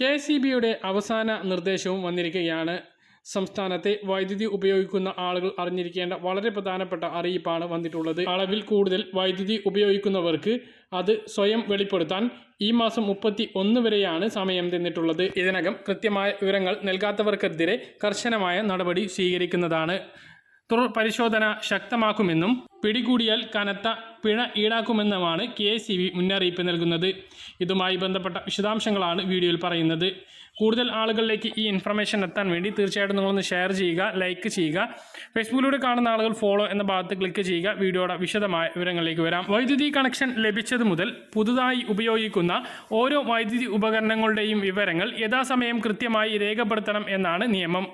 K C ബിയുടെ അവസാന നിർദ്ദേശവും വന്നിരിക്കുകയാണ്. സംസ്ഥാനത്തെ വൈദ്യുതി ഉപയോഗിക്കുന്ന ആളുകൾ അറിഞ്ഞിരിക്കേണ്ട വളരെ പ്രധാനപ്പെട്ട അറിയിപ്പാണ് വന്നിട്ടുള്ളത്. അളവിൽ കൂടുതൽ വൈദ്യുതി ഉപയോഗിക്കുന്നവർക്ക് അത് സ്വയം വെളിപ്പെടുത്താൻ ഈ മാസം മുപ്പത്തി ഒന്ന് വരെയാണ് സമയം തന്നിട്ടുള്ളത്. ഇതിനകം കൃത്യമായ വിവരങ്ങൾ നൽകാത്തവർക്കെതിരെ കർശനമായ നടപടി സ്വീകരിക്കുന്നതാണ്. തുടർ പരിശോധന ശക്തമാക്കുമെന്നും പിടികൂടിയാൽ കനത്ത പിഴ ഈടാക്കുമെന്നുമാണ് കെ എസ് മുന്നറിയിപ്പ് നൽകുന്നത്. ഇതുമായി ബന്ധപ്പെട്ട വിശദാംശങ്ങളാണ് വീഡിയോയിൽ പറയുന്നത്. കൂടുതൽ ആളുകളിലേക്ക് ഈ ഇൻഫർമേഷൻ എത്താൻ വേണ്ടി തീർച്ചയായിട്ടും നിങ്ങളൊന്ന് ഷെയർ ചെയ്യുക ലൈക്ക് ചെയ്യുക. ഫേസ്ബുക്കിലൂടെ കാണുന്ന ആളുകൾ ഫോളോ എന്ന ഭാഗത്ത് ക്ലിക്ക് ചെയ്യുക. വീഡിയോയുടെ വിശദമായ വിവരങ്ങളിലേക്ക് വരാം. വൈദ്യുതി കണക്ഷൻ ലഭിച്ചത് മുതൽ പുതുതായി ഉപയോഗിക്കുന്ന ഓരോ വൈദ്യുതി ഉപകരണങ്ങളുടെയും വിവരങ്ങൾ യഥാസമയം കൃത്യമായി രേഖപ്പെടുത്തണം എന്നാണ് നിയമം.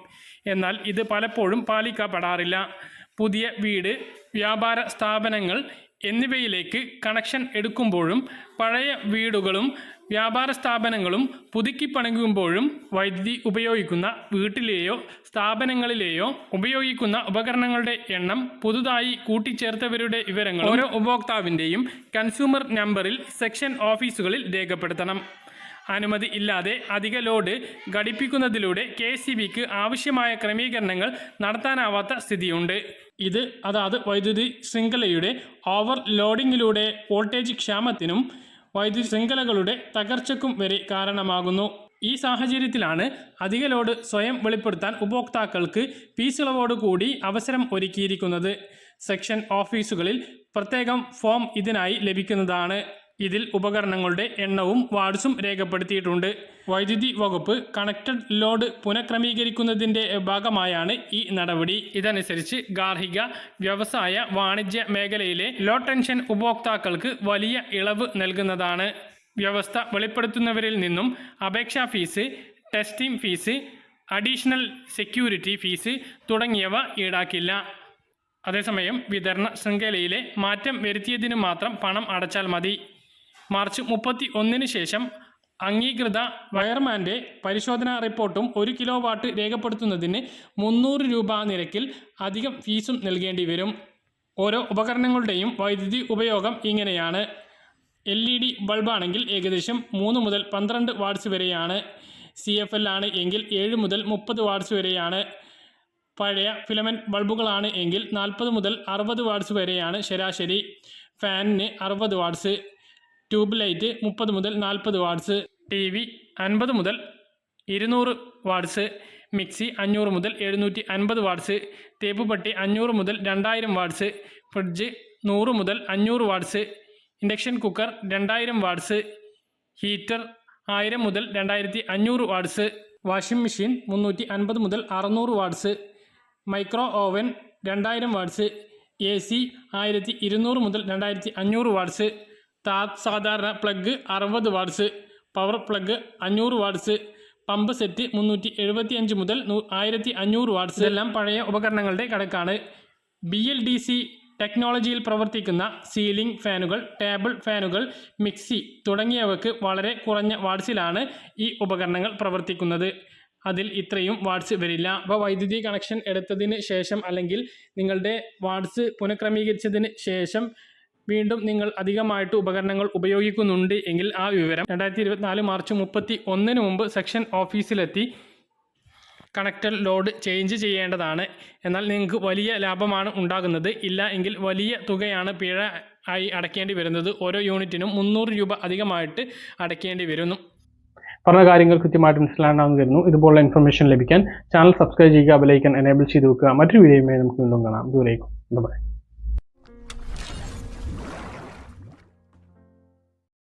എന്നാൽ ഇത് പലപ്പോഴും പാലിക്കപ്പെടാറില്ല. പുതിയ വീട് വ്യാപാര സ്ഥാപനങ്ങൾ എന്നിവയിലേക്ക് കണക്ഷൻ എടുക്കുമ്പോഴും പഴയ വീടുകളും വ്യാപാര സ്ഥാപനങ്ങളും പുതുക്കി പണിയുമ്പോഴും വൈദ്യുതി ഉപയോഗിക്കുന്ന വീട്ടിലെയോ സ്ഥാപനങ്ങളിലെയോ ഉപയോഗിക്കുന്ന ഉപകരണങ്ങളുടെ എണ്ണം പുതുതായി കൂട്ടിച്ചേർത്തവരുടെ വിവരങ്ങൾ ഓരോ ഉപഭോക്താവിന്റെയും കൺസ്യൂമർ നമ്പറിൽ സെക്ഷൻ ഓഫീസുകളിൽ രേഖപ്പെടുത്തണം. അനുമതി ഇല്ലാതെ അധിക ലോഡ് ഘടിപ്പിക്കുന്നതിലൂടെ കെ ആവശ്യമായ ക്രമീകരണങ്ങൾ നടത്താനാവാത്ത സ്ഥിതിയുണ്ട്. ഇത് അതാത് വൈദ്യുതി ശൃംഖലയുടെ ഓവർ ലോഡിങ്ങിലൂടെ വോൾട്ടേജ് ക്ഷാമത്തിനും വൈദ്യുതി ശൃംഖലകളുടെ തകർച്ചക്കും വരെ കാരണമാകുന്നു. ഈ സാഹചര്യത്തിലാണ് അധിക ലോഡ് സ്വയം വെളിപ്പെടുത്താൻ ഉപഭോക്താക്കൾക്ക് ഫീസിളവോടുകൂടി അവസരം ഒരുക്കിയിരിക്കുന്നത്. സെക്ഷൻ ഓഫീസുകളിൽ പ്രത്യേകം ഫോം ഇതിനായി ലഭിക്കുന്നതാണ്. ഇതിൽ ഉപകരണങ്ങളുടെ എണ്ണവും വാർഡ്സും രേഖപ്പെടുത്തിയിട്ടുണ്ട്. വൈദ്യുതി വകുപ്പ് കണക്റ്റഡ് ലോഡ് പുനഃക്രമീകരിക്കുന്നതിന്റെ ഭാഗമായാണ് ഈ നടപടി. ഇതനുസരിച്ച് ഗാർഹിക വ്യവസായ വാണിജ്യ മേഖലയിലെ ലോ ടെൻഷൻ ഉപഭോക്താക്കൾക്ക് വലിയ ഇളവ് നൽകുന്നതാണ്. വ്യവസ്ഥ വെളിപ്പെടുത്തുന്നവരിൽ നിന്നും അപേക്ഷാ fees testing fees additional security fees തുടങ്ങിയവ ഈടാക്കില്ല. അതേസമയം വിതരണ ശൃംഖലയിലെ മാറ്റം വരുത്തിയതിനു മാത്രം പണം അടച്ചാൽ മതി. മാർച്ച് മുപ്പത്തി ഒന്നിന് ശേഷം അംഗീകൃത വയർമാന്റെ പരിശോധനാ റിപ്പോർട്ടും ഒരു കിലോ വാട്ട് രേഖപ്പെടുത്തുന്നതിന് മുന്നൂറ് രൂപ നിരക്കിൽ അധികം ഫീസും നൽകേണ്ടി വരും. ഓരോ ഉപകരണങ്ങളുടെയും വൈദ്യുതി ഉപയോഗം ഇങ്ങനെയാണ്. എൽ ഇ ഡി ബൾബാണെങ്കിൽ ഏകദേശം മൂന്ന് മുതൽ പന്ത്രണ്ട് വാട്ട്സ് വരെയാണ്. സി എഫ് എൽ ആണ് എങ്കിൽ ഏഴ് മുതൽ മുപ്പത് വാട്ട്സ് വരെയാണ്. പഴയ ഫിലമെന്റ് ബൾബുകളാണ് എങ്കിൽ നാൽപ്പത് മുതൽ അറുപത് വാട്ട്സ് വരെയാണ് ശരാശരി. ഫാനിന് അറുപത് വാട്ട്സ്. ട്യൂബ് ലൈറ്റ് മുപ്പത് മുതൽ നാൽപ്പത് വാട്സ് ടി വി അൻപത് മുതൽ ഇരുന്നൂറ് വാട്സ് മിക്സി അഞ്ഞൂറ് മുതൽ എഴുന്നൂറ്റി അൻപത് വാട്ട്സ് തേപ്പുപട്ടി അഞ്ഞൂറ് മുതൽ രണ്ടായിരം വാട്സ് ഫ്രിഡ്ജ് നൂറ് മുതൽ അഞ്ഞൂറ് വാട്സ് ഇൻഡക്ഷൻ കുക്കർ രണ്ടായിരം വാട്സ് ഹീറ്റർ ആയിരം മുതൽ രണ്ടായിരത്തി അഞ്ഞൂറ് വാട്ട്സ് വാഷിംഗ് മെഷീൻ മുന്നൂറ്റി അൻപത് മുതൽ അറുന്നൂറ് വാട്സ് മൈക്രോ ഓവൻ രണ്ടായിരം വാട്സ് എ സി ആയിരത്തി ഇരുന്നൂറ് മുതൽ രണ്ടായിരത്തി അഞ്ഞൂറ് വാട്ട്സ് താ സാധാരണ പ്ലഗ് അറുപത് വാട്സ് പവർ പ്ലഗ് അഞ്ഞൂറ് വാട്സ് പമ്പ് സെറ്റ് മുന്നൂറ്റി എഴുപത്തി അഞ്ച് മുതൽ ആയിരത്തി അഞ്ഞൂറ് വാട്ട്സ്. ഇതെല്ലാം പഴയ ഉപകരണങ്ങളുടെ കണക്കാണ്. ബി എൽ ഡി സി ടെക്നോളജിയിൽ പ്രവർത്തിക്കുന്ന സീലിംഗ് ഫാനുകൾ ടേബിൾ ഫാനുകൾ മിക്സി തുടങ്ങിയവയ്ക്ക് വളരെ കുറഞ്ഞ വാട്സിലാണ് ഈ ഉപകരണങ്ങൾ പ്രവർത്തിക്കുന്നത്. അതിൽ ഇത്രയും വാട്സ് വരില്ല. അപ്പോൾ വൈദ്യുതി കണക്ഷൻ എടുത്തതിന് ശേഷം അല്ലെങ്കിൽ നിങ്ങളുടെ വാട്സ് പുനഃക്രമീകരിച്ചതിന് ശേഷം വീണ്ടും നിങ്ങൾ അധികമായിട്ട് ഉപകരണങ്ങൾ ഉപയോഗിക്കുന്നുണ്ട് എങ്കിൽ ആ വിവരം രണ്ടായിരത്തി ഇരുപത്തിനാല് മാർച്ച് മുപ്പത്തി ഒന്നിന് മുമ്പ് സെക്ഷൻ ഓഫീസിലെത്തി കണക്റ്റഡ് ലോഡ് ചേഞ്ച് ചെയ്യേണ്ടതാണ്. എന്നാൽ നിങ്ങൾക്ക് വലിയ ലാഭമാണ് ഉണ്ടാകുന്നത്. ഇല്ല എങ്കിൽ വലിയ തുകയാണ് പിഴ ആയി അടയ്ക്കേണ്ടി വരുന്നത്. ഓരോ യൂണിറ്റിനും മുന്നൂറ് രൂപ അധികമായിട്ട് അടയ്ക്കേണ്ടി വരുന്നു. പറഞ്ഞ കാര്യങ്ങൾ കൃത്യമായിട്ട് മനസ്സിലാണെന്ന് വരുന്നു ഇതുപോലുള്ള ഇൻഫർമേഷൻ ലഭിക്കാൻ ചാനൽ സബ്സ്ക്രൈബ് ചെയ്യുക ബെലൈക്കൻ എനേബിൾ ചെയ്ത് വെക്കുക. മറ്റൊരു വീഡിയോയുമായി നമുക്ക് വീണ്ടും കാണാം. ദൂരേക്കും ബൈ